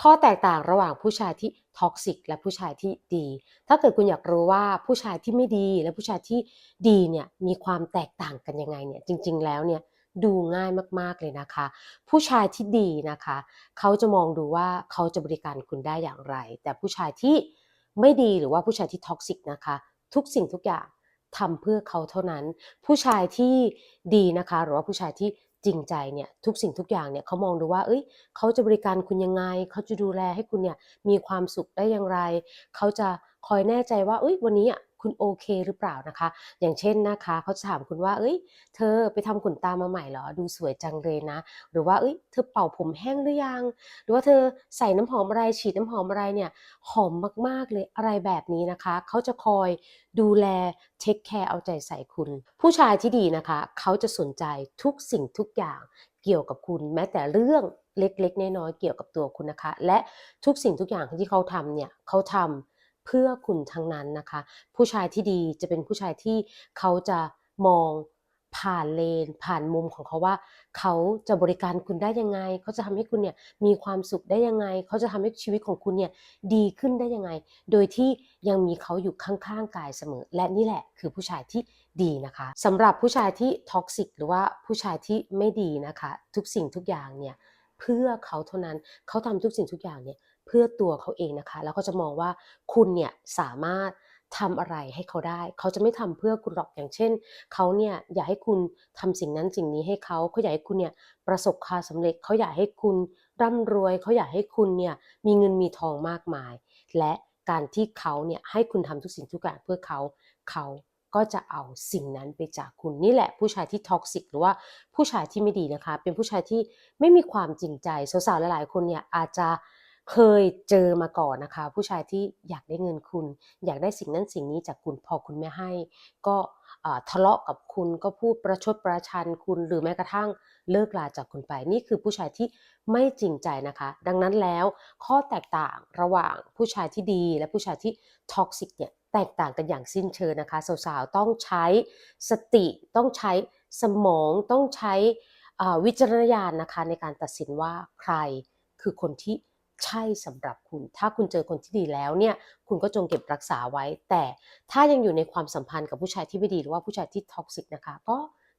ข้อแตกต่างระหว่างผู้ชายที่ท็อกซิกและผู้ชายที่ดี ถ้าเกิดคุณอยากรู้ว่าผู้ชายที่ไม่ดีและผู้ชายที่ดีเนี่ยมีความแตกต่างกันยังไงเนี่ยจริง ๆ แล้วเนี่ยดูง่ายมากๆเลยนะคะ ผู้ชายที่ดีนะคะ เขาจะมองดูว่าเขาจะบริการคุณได้อย่างไร แต่ผู้ชายที่ไม่ดีหรือว่าผู้ชายที่ท็อกซิกนะคะ ทุกสิ่งทุกอย่างทำเพื่อเขาเท่านั้น ผู้ชายที่ดีนะคะ หรือว่าผู้ชายที่ จริงใจเนี่ยทุกสิ่งทุกอย่างเนี่ยเขามองดูว่าเอ้ยเขาจะบริการคุณยังไง เขาจะดูแลให้คุณเนี่ยมีความสุขได้อย่างไร เขาจะคอยแน่ใจว่าเอ้ยวันนี้อะ คุณโอเคหรือเปล่านะคะ อย่างเช่นนะคะเขาจะถามคุณว่า เอ้ย เธอไปทำขนตามาใหม่เหรอ ดูสวยจังเลยนะ หรือว่า เอ้ย เธอเป่าผมแห้งหรือยัง หรือว่าเธอใส่น้ำหอมอะไร ฉีดน้ำหอมอะไรเนี่ย หอมมากๆเลย อะไรแบบนี้นะคะ เขาจะคอยดูแลเทคแคร์เอาใจใส่คุณ ผู้ชายที่ดีนะคะ เขาจะสนใจทุกสิ่งทุกอย่างเกี่ยวกับคุณแม้แต่เรื่องเล็กๆน้อยๆเกี่ยวกับตัวคุณนะคะ และทุกสิ่งทุกอย่างที่เขาทำเนี่ยเขาทำ เพื่อคุณทั้งนั้นนะคะ ผู้ชายที่ดีจะเป็นผู้ชายที่เขาจะมองผ่านเลน ผ่านมุมของเขาว่า เขาจะบริการคุณได้ยังไง เขาจะทำให้คุณเนี่ยมีความสุขได้ยังไง เขาจะทำให้ชีวิตของคุณเนี่ยดีขึ้นได้ยังไง โดยที่ยังมีเขาอยู่ข้างๆกายเสมอ และนี่แหละคือผู้ชายที่ดีนะคะสำหรับผู้ชายที่ท็อกซิกหรือว่าผู้ชายที่ไม่ดีนะคะ ทุกสิ่งทุกอย่างเนี่ย เพื่อเขาเท่านั้นเขาทำทุกสิ่งทุกอย่างเนี่ยเพื่อตัวเขาเองนะคะ แล้วก็จะมองว่าคุณเนี่ยสามารถทำอะไรให้เขาได้ เขาจะไม่ทำเพื่อคุณหรอกอย่างเช่นเขาเนี่ยอยากให้คุณทำสิ่งนั้นสิ่งนี้ให้เขาเขาอยากให้คุณเนี่ยประสบความสำเร็จเขาอยากให้คุณร่ำรวยเขาอยากให้คุณเนี่ยมีเงินมีทองมากมาย และการที่เขาเนี่ยให้คุณทำทุกสิ่งทุกอย่างเพื่อเขาเขา ก็จะเอาสิ่งนั้นไปจากคุณนี่แหละผู้ชายที่ท็อกซิกหรือว่าผู้ชายที่ไม่ดีนะคะ เป็นผู้ชายที่ไม่มีความจริงใจสาวๆหลายๆคนเนี่ยอาจจะ เคยเจอมาก่อนนะคะ ผู้ชายที่อยากได้เงินคุณ อยากได้สิ่งนั้นสิ่งนี้จากคุณพอคุณไม่ให้ ก็ทะเลาะกับคุณก็พูดประชดประชันคุณหรือแม้กระทั่งเลิกลาจากคุณไป นี่คือผู้ชายที่ไม่จริงใจนะคะ ดังนั้นแล้วข้อแตกต่างระหว่างผู้ชายที่ดี และผู้ชายที่ท็อกซิกเนี่ยแตกต่างกันอย่างสิ้นเชิงนะคะสาวๆต้องใช้สติต้องใช้สมองต้องใช้วิจารณญาณนะคะในการตัดสินว่าใครคือคนที่ ใช่สำหรับคุณ ถ้าคุณเจอคนที่ดีแล้วเนี่ย คุณก็จงเก็บรักษาไว้ แต่ถ้ายังอยู่ในความสัมพันธ์กับผู้ชายที่ไม่ดีหรือว่าผู้ชายที่ท็อกซิกนะคะ ก็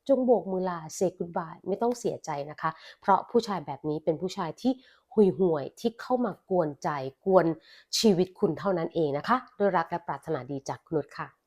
จงโบกมือลาเซกุดบายไม่ต้องเสียใจนะคะ เพราะผู้ชายแบบนี้เป็นผู้ชายที่หุยห่วยที่เข้ามากวนใจกวนชีวิตคุณเท่านั้นเองนะคะ ด้วยรักและปรารถนาดีจากคุณนุชค่ะ